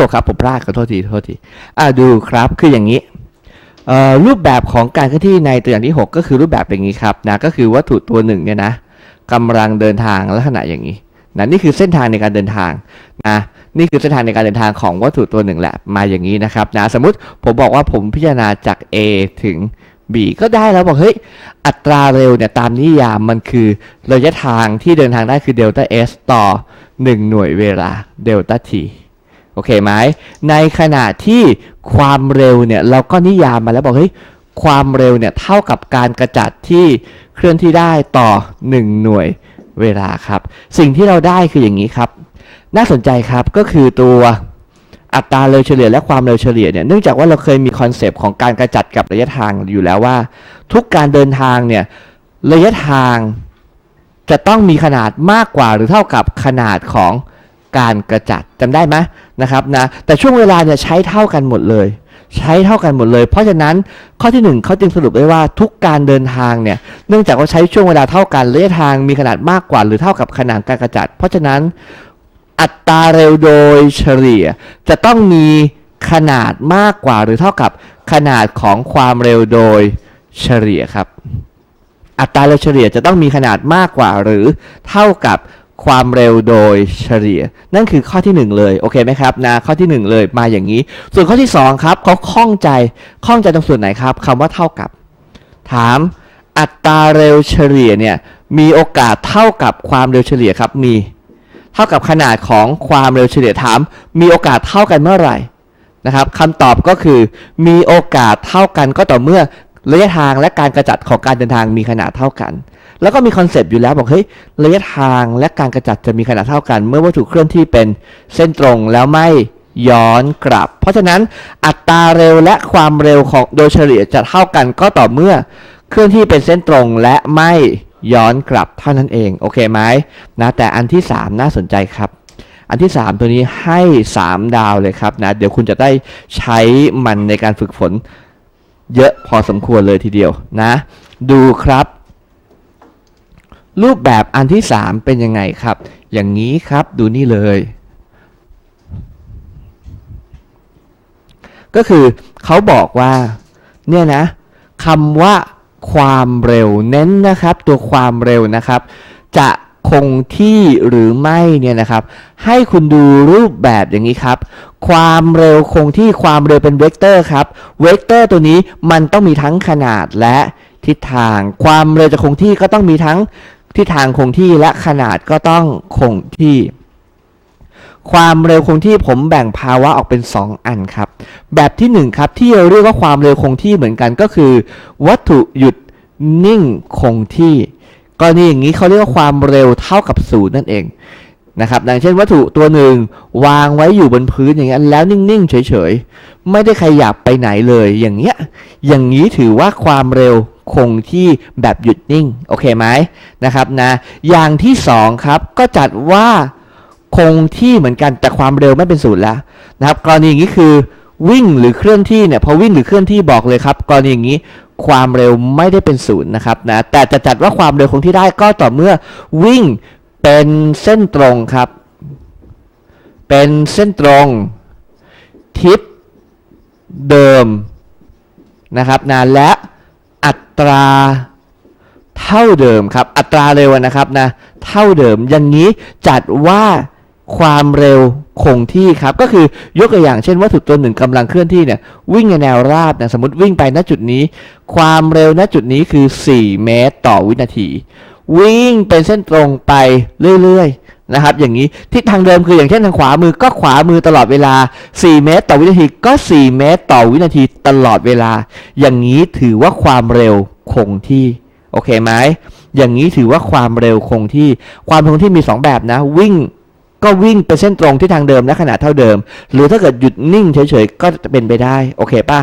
หกครับ ผมพลาดขอโทษทีขอโทษทีอ่าดูครับคืออย่างนี้รูปแบบของการเคลื่อนที่ในตัวอย่างที่ 6 ก็คือรูปแบบอย่างนี้ครับนะก็คือวัตถุตัวหนึ่งเนี่ยนะกำลังเดินทางลักษณะอย่างนี้นะนี่คือเส้นทางในการเดินทางนะนี่คือเส้นทางในการเดินทางของวัตถุตัวหนึ่งแหละมาอย่างนี้นะครับนะสมมติผมบอกว่าผมพิจารณาจาก A ถึง B ก็ได้แล้วบอกเฮ้ยอัตราเร็วเนี่ยตามนิยามมันคือระยะทางที่เดินทางได้คือเดลต้า S ต่อ 1 หน่วยเวลาเดลต้า T โอเคไหมในขณะที่ความเร็วเนี่ยเราก็นิยามมาแล้วบอกเฮ้ยความเร็วเนี่ยเท่ากับการกระจัดที่เคลื่อนที่ได้ต่อ 1 หน่วยเวลาครับ สิ่งที่เราได้คืออย่างนี้ครับ น่าสนใจครับก็คือตัวอัตราเร็วเฉลี่ยและความเร็วเฉลี่ยเนี่ยเนื่องจากว่าเราเคยมีคอนเซปต์ของการกระจัดกับระยะทางอยู่แล้วว่า ทุกการเดินทางเนี่ยระยะทางจะต้องมีขนาดมากกว่าหรือเท่ากับขนาดของ การกระจัดจำได้ไหมนะครับนะแต่ช่วงเวลาเนี่ยใช้เท่ากันหมดเลย ใช้เท่ากันหมดเลย เพราะฉะนั้นข้อที่หนึ่งเขาจึงสรุปได้ว่าทุกการเดินทางเนี่ยเนื่องจากว่าใช้ช่วงเวลาเท่ากันระยะทางมีขนาดมากกว่าหรือเท่ากับขนาดการกระจัด เพราะฉะนั้นอัตราเร็วโดยเฉลี่ย จะต้องมีขนาดมากกว่าหรือเท่ากับขนาดของความเร็วโดยเฉลี่ยครับ อัตราเร็วเฉลี่ยจะต้องมีขนาดมากกว่าหรือเท่ากับ ความเร็วโดยเฉลี่ย นั่นคือข้อที่ 1 เลยโอเคไหมครับนะข้อที่ 1 เลยมาอย่างนี้ ส่วนข้อที่ 2 ครับเขาข้องใจข้องใจตรงส่วนไหนครับคำว่าเท่ากับ ถามอัตราเร็วเฉลี่ยเนี่ยมีโอกาสเท่ากับความเร็วเฉลี่ยครับมี เท่ากับขนาดของความเร็วเฉลี่ยถาม มีโอกาสเท่ากันเมื่อไหร่นะครับคำตอบก็คือมีโอกาสเท่ากันก็ต่อเมื่อ ระยะทางและการกระจัดของการเดินทางมีขนาดเท่ากัน แล้วก็มีคอนเซปต์อยู่แล้วบอกเฮ้ยระยะทางและการกระจัดจะมีขนาดเท่ากัน เมื่อวัตถุเคลื่อนที่เป็นเส้นตรงแล้วไม่ย้อนกลับ เพราะฉะนั้นอัตราเร็วและความเร็วของโดยเฉลี่ยจะเท่ากันก็ต่อเมื่อเคลื่อนที่เป็นเส้นตรงและไม่ย้อนกลับเท่านั้นเองโอเคไหมนะแต่อันที่ 3 น่าสนใจครับ อันที่ 3 ตัวนี้ให้ 3 ดาวเลยครับนะเดี๋ยวคุณจะได้ใช้มันในการฝึกฝน เยอะพอสมควรเลยทีเดียวนะ ดูครับ รูปแบบอันที่ 3 เป็นยังไงครับ อย่างนี้ครับดูนี่เลย ก็คือเขาบอกว่าเนี่ยนะคำว่าความเร็วเน้นนะครับ ตัวความเร็วนะครับ จะ คงที่หรือไม่เนี่ยนะครับ ให้คุณดูรูปแบบอย่างนี้ครับ ความเร็วคงที่ความเร็วเป็นเวกเตอร์ครับ เวกเตอร์ตัวนี้มันต้องมีทั้งขนาดและทิศทาง ความเร็วจะคงที่ก็ต้องมีทั้งทิศทางคงที่และขนาดก็ต้องคงที่ ความเร็วคงที่ผมแบ่งภาวะออกเป็น 2 อันครับ แบบที่ 1 ครับที่เราเรียกว่าความเร็วคงที่เหมือนกันก็คือ วัตถุหยุดนิ่งคงที่ กรณีอย่างนี้เขาเรียกว่าความเร็วเท่ากับศูนย์นั่นเองนะครับดังเช่นวัตถุตัวหนึ่งวางไว้อยู่บนพื้นอย่างเงี้แล้วนิ่งๆ เฉยๆ ไม่ได้ขยับไปไหนเลยอย่างเงี้ยอย่างนี้ถือว่าความเร็วคงที่แบบหยุดนิ่ง โอเคไหมนะครับนะอย่างที่สองครับก็จัดว่าคงที่เหมือนกันแต่ความเร็วไม่เป็นศูนย์แล้วนะครับกรณีอย่างนี้คือวิ่งหรือเคลื่อนที่เนี่ยพอวิ่งหรือเคลื่อนที่บอกเลยครับ กรณีอย่างนี้ ความเร็วไม่ได้เป็นศูนย์นะครับนะแต่จะจัดว่าความเร็วคงที่ได้ก็ต่อเมื่อวิ่งเป็นเส้นตรงครับ เป็นเส้นตรง ทิศเดิมนะครับนะและอัตราเท่าเดิมครับ อัตราเร็วนะครับนะเท่าเดิมอย่างนี้จัดว่า ความเร็วคงที่ครับ ก็คือยกตัวอย่างเช่นวัตถุตัวหนึ่งกำลังเคลื่อนที่เนี่ยวิ่งในแนวราบนะสมมติวิ่งไปณจุดนี้ ความเร็วณจุดนี้คือ 4 เมตรต่อวินาที วิ่งเป็นเส้นตรงไปเรื่อยๆนะครับ อย่างนี้ทิศทางเดิมคืออย่างเช่นทางขวามือก็ขวามือตลอดเวลา 4 เมตร ต่อวินาทีก็ 4 เมตร ต่อวินาทีตลอดเวลา อย่างนี้ถือว่าความเร็วคงที่โอเคไหมอย่างนี้ถือว่าความเร็วคงที่ความคงที่มี 2 แบบนะ วิ่ง ก็วิ่งไปเส้นตรงที่ทางเดิมและขนาดเท่าเดิม หรือถ้าเกิดหยุดนิ่งเฉยๆก็จะเป็นไปได้ โอเคป่ะ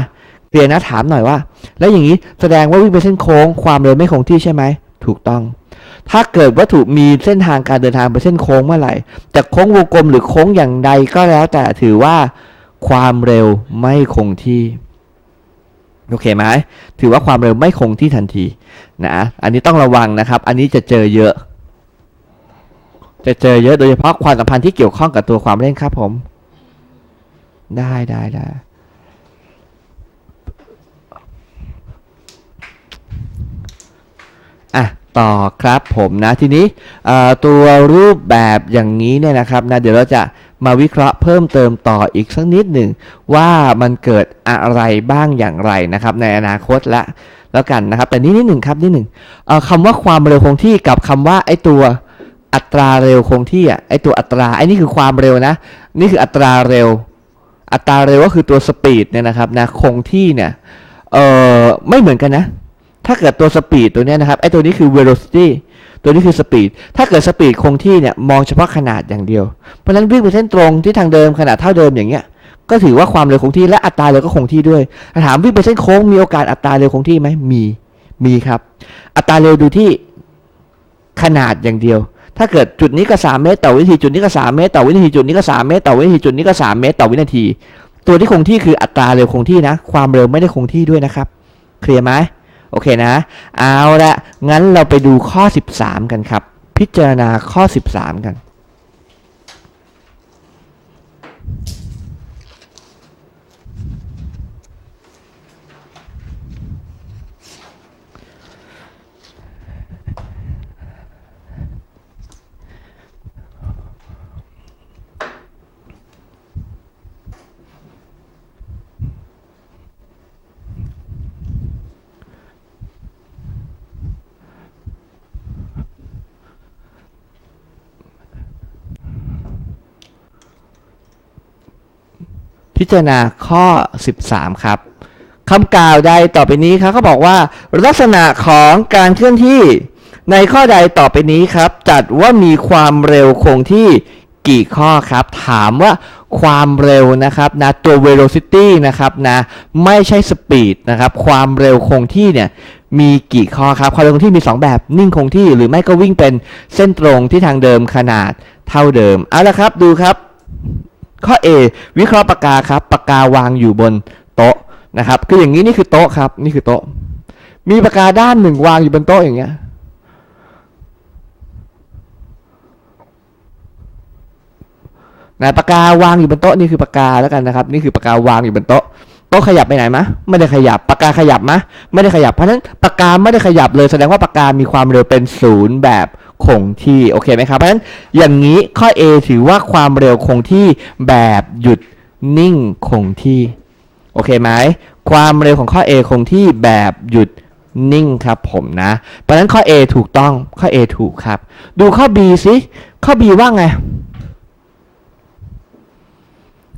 เรียนนะถามหน่อยว่า แล้วอย่างนี้แสดงว่าวิ่งไปเส้นโค้งความเร็วไม่คงที่ใช่ไหมถูกต้อง ถ้าเกิดวัตถุมีเส้นทางการเดินทางไปเส้นโค้งเมื่อไหร่จะโค้งวงกลมหรือโค้งอย่างใดก็แล้วแต่ถือว่าความเร็วไม่คงที่โอเคไหมถือว่าความเร็วไม่คงที่ทันทีนะอันนี้ต้องระวังนะครับ อันนี้จะเจอเยอะ จะเจอเยอะโดยเฉพาะความสัมพันธ์ที่เกี่ยวข้องกับตัวความเร่งครับผม ได้ได้ได้อะต่อครับผมนะทีนี้ตัวรูปแบบอย่างนี้เนี่ยนะครับนะเดี๋ยวเราจะมาวิเคราะห์เพิ่มเติมต่ออีกสักนิดหนึ่งว่ามันเกิดอะไรบ้างอย่างไรนะครับ ในอนาคตละแล้วกันนะครับ แต่นี้นิดหนึ่งครับนิดหนึ่งคำว่าความเร็วคงที่กับคำว่าไอ้ตัว อัตราเร็วคงที่อะไอตัวอัตราไอนี่คือความเร็วนะ นี่คืออัตราเร็ว อัตราเร็วก็คือตัวสปีดเนี่ยนะครับนะคงที่เนี่ยเอ่อไม่เหมือนกันนะ ถ้าเกิดตัวสปีดตัวเนี้ยนะครับไอตัวนี้คือ velocity ตัวนี้คือสปีดถ้าเกิดสปีดคงที่เนี่ยมองเฉพาะขนาดอย่างเดียว เพราะฉะนั้นวิ่งไปเส้นตรงที่ทางเดิมขนาดเท่าเดิมอย่างเงี้ยก็ถือว่าความเร็วคงที่และอัตราเร็วก็คงที่ด้วยถาถามวิ่งไปเส้นโค้งมีโอกาสอัตราเร็วคงที่ไหมมีมีครับ อัตราเร็วดูที่ขนาดอย่างเดียว ถ้าเกิดจุดนี้ก็ 3 เมตรต่อวินาที จุดนี้ก็ 3 เมตรต่อวินาที จุดนี้ก็ 3 เมตรต่อวินาที จุดนี้ก็ 3 เมตรต่อวินาที ตัวที่คงที่คืออัตราเร็วคงที่นะ ความเร็วไม่ได้คงที่ด้วยนะครับ เคลียร์ไหมโอเคนะ เอาละงั้นเราไปดูข้อ 13 กันครับ พิจารณาข้อ 13 กัน พิจารณาข้อ 13 ครับคำกล่าวใดต่อไปนี้ครับเขาบอกว่า ลักษณะของการเคลื่อนที่ในข้อใดต่อไปนี้ครับ จัดว่ามีความเร็วคงที่กี่ข้อครับ ถามว่าความเร็วนะครับนะตัว velocity นะครับนะไม่ใช่ speed นะครับ ความเร็วคงที่เนี่ยมีกี่ข้อครับ ความเร็วคงที่มี 2 แบบนิ่งคงที่หรือไม่ก็วิ่งเป็นเส้นตรงที่ทางเดิมขนาดเท่าเดิม เอาละครับดูครับ ข้อ A วิเคราะห์ปากกาครับปากกาวางอยู่บนโต๊ะนะครับคืออย่างนี้นี่คือโต๊ะครับ นี่คือโต๊ะ มีปากกาด้านหนึ่งวางอยู่บนโต๊ะอย่างเงี้ยนะปากกาวางอยู่บนโต๊ะนี่คือปากกาแล้วกันนะครับ นี่คือปากกาวางอยู่บนโต๊ะโต๊ะขยับไปไหนมะไม่ได้ขยับปากกาขยับมะไม่ได้ขยับเพราะฉะนั้นปากกาไม่ได้ขยับเลยแสดงว่าปากกามีความเร็วเป็นศูนย์แบบ คงที่โอเคไหมครับเพราะฉะนั้นอย่างนี้ข้อ A ถือว่าความเร็วคงที่แบบหยุดนิ่งคงที่โอเคไหมความเร็วของข้อ A คงที่แบบหยุดนิ่งครับผมนะเพราะฉะนั้นข้อ A ถูกต้องข้อ A ถูกครับ ดูข้อ B สิข้อ B ว่าไง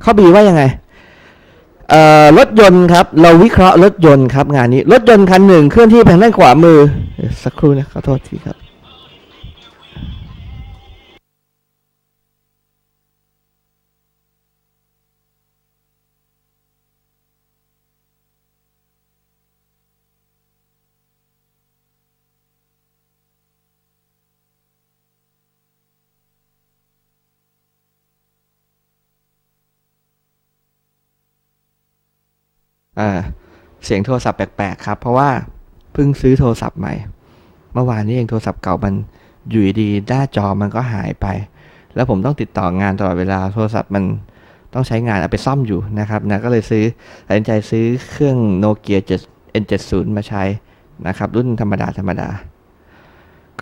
ข้อ B ว่ายังไงเอ่อรถยนต์ครับ เราวิเคราะห์รถยนต์ครับงานนี้ รถยนต์คันหนึ่งเคลื่อนที่ไปทางด้านขวามือ สักครู่นะขอโทษทีครับ อ่าเสียงโทรศัพท์แปลกๆครับ เพราะว่าเพิ่งซื้อโทรศัพท์ใหม่ เมื่อวานนี้เองโทรศัพท์เก่ามันอยู่ดีๆหน้าจอมันก็หายไป แล้วผมต้องติดต่องานตลอดเวลาโทรศัพท์มันต้องใช้งานเอาไปซ่อมอยู่นะครับนะก็เลยซื้อตัดสินใจซื้อเครื่องโนเกีย7 N70 มาใช้นะครับ รุ่นธรรมดาธรรมดา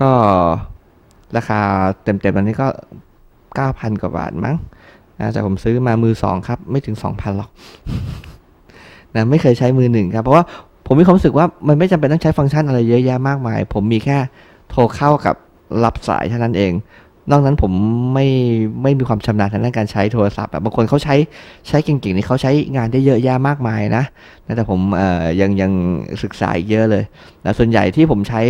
ก็ราคาเต็มๆตอนนี้ก็ 9,000 กว่าบาทมั้งนะแต่ผมซื้อมามือสองครับ ไม่ถึง 2,000 หรอก นะไม่เคยใช้มือหนึ่งครับ เพราะว่าผมมีความรู้สึกว่ามันไม่จำเป็นต้องใช้ฟังก์ชันอะไรเยอะแยะมากมาย ผมมีแค่โทรเข้ากับรับสายเท่านั้นเอง นอกนั้นผมไม่ไม่มีความชำนาญทางด้านการใช้โทรศัพท์แบบบางคนเขาใช้ใช้เก่งๆนี่เขาใช้งานได้เยอะแยะมากมายนะ แต่ผมยังยังศึกษาอีกเยอะเลยนะส่วนใหญ่ที่ผมใช้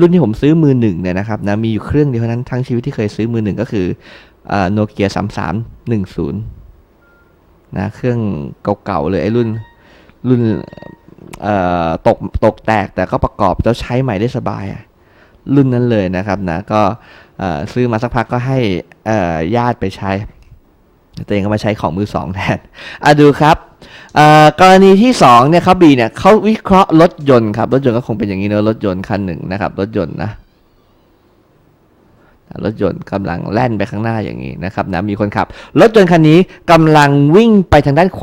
รุ่นที่ผมซื้อมือหนึ่งเนี่ยนะครับนะมีอยู่เครื่องเดียวเท่านั้นทั้งชีวิตที่เคยซื้อมือหนึ่งก็คือโนเกียสามสามหนึ่งศูนย์นะเครื่องเก่าๆเลยไอ้รุ่น รุ่นตกตกแตกแต่ก็ประกอบแล้วใช้ใหม่ได้สบายรุ่นนั้นเลยนะครับนะก็ซื้อมาสักพักก็ให้ญาติไปใช้ ตัวเองก็มาใช้ของมือสองแทนอะดูครับกรณีที่สองเนี่ยเขาบีเนี่ยเขาวิเคราะห์รถยนต์ครับรถยนต์ก็คงเป็นอย่างนี้เนอะรถยนต์คันหนึ่งนะครับรถยนต์นะรถยนต์กำลังแล่นไปข้างหน้าอย่างนี้นะครับนะมีคนขับ รถยนต์คันนี้กำลังวิ่งไปทางด้านขวา